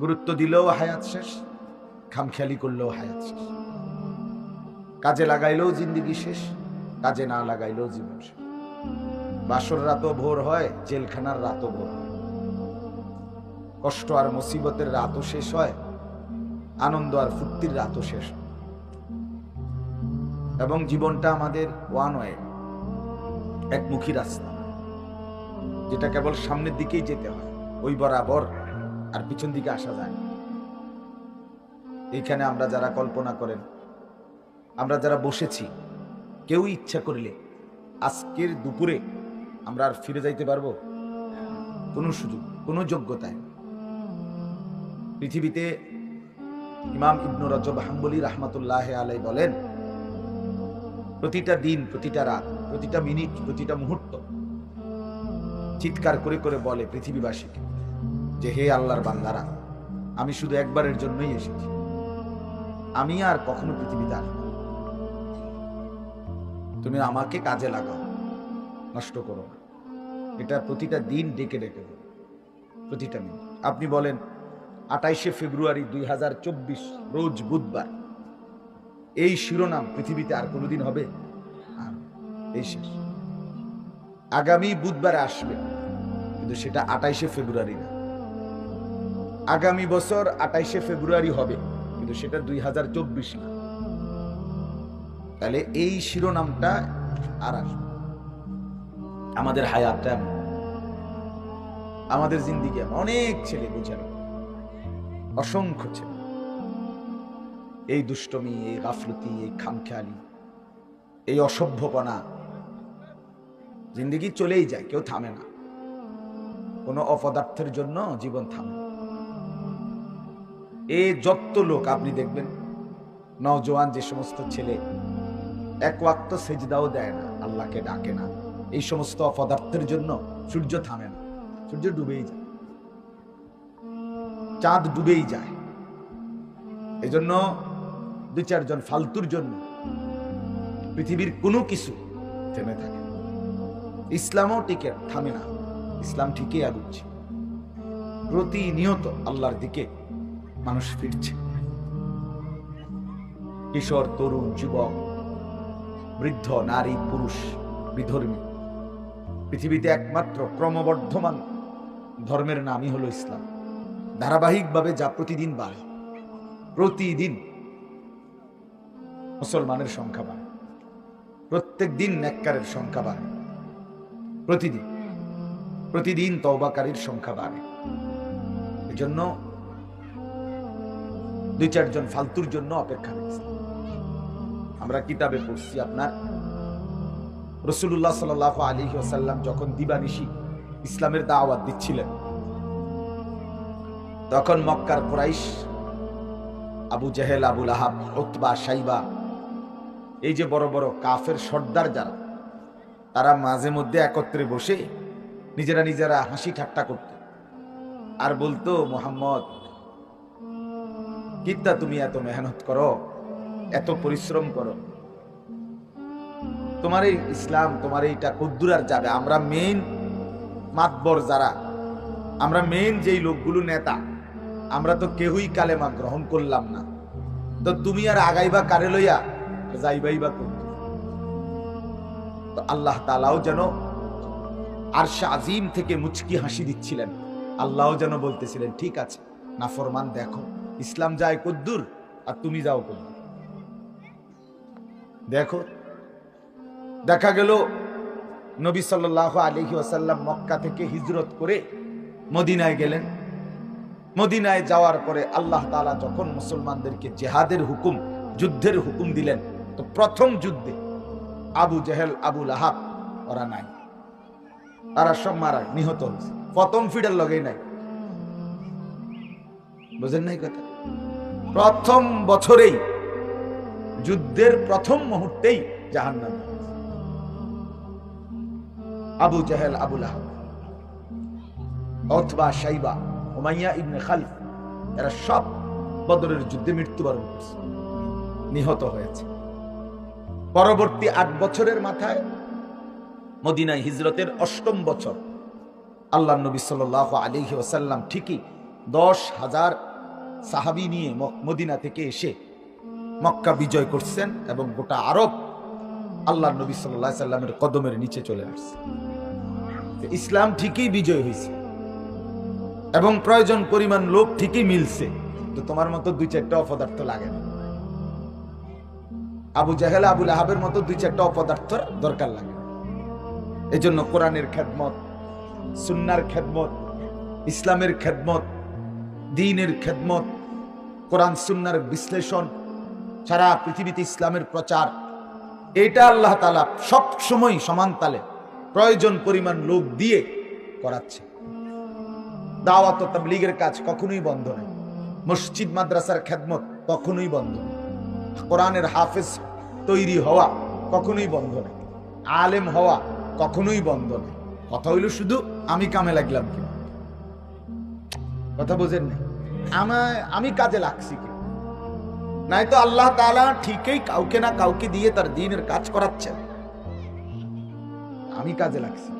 গুরুত্ব দিলেও হায়াত শেষ, খামখেয়ালি করলেও হায়াত শেষ। কাজে লাগাইলেও জিন্দিগি শেষ, কাজে না লাগাইলেও জীবন শেষ। বাসর রাতও ভোর হয়, জেলখানার রাতও ভোর হয়। কষ্ট আর মুসিবতের রাতও শেষ হয়, আনন্দ আর ফুর্তির রাতও শেষ এবং জীবনটা আমাদের ওয়ান ওয়ে, একমুখী রাস্তা, যেটা কেবল সামনের দিকেই যেতে হয়, ওই বরাবর আর পিছন দিকে আসা যায়। না। এইখানে আমরা যারা কল্পনা করেন, আমরা যারা বসেছি, কেউ ইচ্ছা করলে আজকের দুপুরে আমরা আর ফিরে যাইতে পারব? কোনো সুযোগ, কোনো যোগ্যতায়। পৃথিবীতে ইমাম ইবনু রজব হাম্বলি রহমতুল্লাহ আলাই বলেন, প্রতিটা দিন, প্রতিটা রাত, প্রতিটা মিনিট, প্রতিটা মুহূর্ত চিৎকার করে করে বলে পৃথিবীবাসীকে। যে হে আল্লাহর বান্দারা, আমি শুধু একবারের জন্যই এসেছি। আমি আর কখনো পৃথিবীতে আসব তুমি আমাকে কাজে লাগাও, নষ্ট করো না। এটা প্রতিটা দিন ডেকে ডেকে। প্রতিটা মিনিট। আপনি বলেন, আটাইশে ফেব্রুয়ারি দুই হাজার চব্বিশ, রোজ বুধবার, এই শিরোনাম পৃথিবীতে আর কোনোদিন হবে? আর এই শেষ। আগামী বুধবারে আসবে, কিন্তু সেটা আটাইশে ফেব্রুয়ারি না। আগামী বছর আটাইশে ফেব্রুয়ারি হবে, কিন্তু সেটা দুই হাজার চব্বিশ না। তাহলে এই শিরোনামটা আর আসবে আমাদের হায়াতটা এমন। আমাদের জিন্দিগি। অনেক ছেলে বুঝেন অসংখ্য ছেলে। এই দুষ্টমি, এই গাফলতি, এই খামখেয়ালি, এই অসভ্যপনা, জিন্দিগি চলেই যায়, কেউ থামে না। কোনো অপদার্থের জন্য জীবন থামে। এ যত লোক, আপনি দেখবেন, নওজোয়ান যে সমস্ত ছেলে, এক ওয়াক্ত সেজদাও দেয় না, আল্লাহকে ডাকে না। এই সমস্ত অপদার্থের জন্য সূর্য থামে না, সূর্য ডুবেই যায়। চাঁদ ডুবেই যায়। এই জন্য দুই চারজন ফালতুর জন্য পৃথিবীর কোনো কিছু থেমে থাকে। ইসলামও টিকে, থামে না। ইসলাম ঠিকই আগুচ্ছে প্রতিনিয়ত আল্লাহর দিকে মানুষ ফিরছে। কিশোর, তরুণ, যুবক, বৃদ্ধ, নারী, পুরুষ, বিধর্মী। পৃথিবীতে একমাত্র ক্রমবর্ধমান ধর্মের নামই হলো ইসলাম। ধারাবাহিকভাবে যা প্রতিদিন বাড়ে, প্রতিদিন মুসলমানের সংখ্যা বাড়ে। প্রত্যেক দিন নেককারের সংখ্যা বাড়ে। প্রতিদিন প্রতিদিন তওবাকারীর সংখ্যা বাড়ে। এজন্য দুই চারজন ফালতুর জন্য অপেক্ষা রয়েছে আমরা কিতাবে পড়ছি আপনার রসুল্লাহ সাল আলী ওসাল্লাম যখন দিবানিশি ইসলামের দাওয়াত দিচ্ছিলেন, তখন মক্কার কুরাইশ, আবু জেহেল আবুল আহাব ওতবা সাইবা এই যে বড় বড় কাফের সর্দার যারা, তারা মাঝে মধ্যে একত্রে বসে নিজেরা নিজেরা হাসি ঠাট্টা করত। আর বলতো, মোহাম্মদ কিত্তা তুমি এত মেহনত করো? এত পরিশ্রম করো? তোমার এই ইসলাম, তোমার এইটা কদ্দুর আর যাবে। আমরা মেইন মাতবর যারা, আমরা মেইন যেই লোকগুলো নেতা, আমরা তো কেউই কালেমা গ্রহণ করলাম না। তো তুমি আর আগাইবা কারে লইয়া? আর যাইবাই বা করতে তো আল্লাহ তালাও যেন আরশা আজিম থেকে মুচকি হাসি দিচ্ছিলেন। আল্লাহও যেন বলতেছিলেন, ঠিক আছে না ফরমান দেখো। ইসলাম যায় কদ্দুর আর তুমি যাও কদ্দুর। দেখো, দেখা গেল নবী সাল্লাহ আলহি ওয়াসাল্লাম মক্কা থেকে হিজরত করে মদিনায় গেলেন। মদিনায় যাওয়ার পরে আল্লাহ তাআলা যখন মুসলমানদেরকে জেহাদের হুকুম, যুদ্ধের হুকুম দিলেন, তো প্রথম যুদ্ধে আবু জেহেল আবুল আহাব ওরা নাই। তারা সব মারা, নিহত হয়েছে। প্রথম ফিডার লগেই নাই। বুঝেন নাই কথা? প্রথম বছরেই, যুদ্ধের প্রথম মুহূর্তেই জাহান্নাম আবু জাহেল আবুল অথবা সাইবা ওমাইয়া ইবনে খালিফ, এরা সব বদরের যুদ্ধে মৃত্যুবরণ করছে। নিহত হয়েছে। পরবর্তী আট বছরের মাথায় মদিনায় হিজরতের অষ্টম বছর আল্লাহ নবী সাল আলিহি ওসাল্লাম ঠিকই দশ হাজার সাহাবি নিয়ে মদিনা থেকে এসে মক্কা বিজয় করছেন এবং গোটা আরব আল্লাহ নবী সাল্লাহ সাল্লামের কদমের নিচে চলে আসছে। ইসলাম ঠিকই বিজয় হয়েছে এবং প্রয়োজন, পরিমাণ লোক ঠিকই মিলছে। তো তোমার মতো দুই চারটা অপদার্থ লাগে না। আবু জাহেল আবুল আহাবের মতো দুই চারটা অপদার্থ দরকার লাগে এই জন্য কোরআনের খেদমত, সুন্নার খেদমত, ইসলামের খেদমত দিনের খেদমত, কোরআন, সুন্নার বিশ্লেষণ, সারা পৃথিবীতে ইসলামের প্রচার, এটা আল্লাহ তালা সব সময় সমান তালে, প্রয়োজন, পরিমাণ লোক দিয়ে করাচ্ছে। দাওয়াত তাবলীগের কাজ কখনোই বন্ধ নেই। মসজিদ, মাদ্রাসার খেদমত কখনোই বন্ধ নেই। কোরআনের হাফেজ তৈরি হওয়া কখনোই বন্ধ নেই। আলেম হওয়া কখনোই বন্ধ নেই। কথা হইল শুধু আমি কামে লাগলাম কি কথা বোঝেন না আমায় আমি কাজে লাগছি কি? নাই তো আল্লাহ তালা ঠিকই কাউকে না কাউকে দিয়ে তার দিনের কাজ করাচ্ছেন। আমি কাজে লাগছি।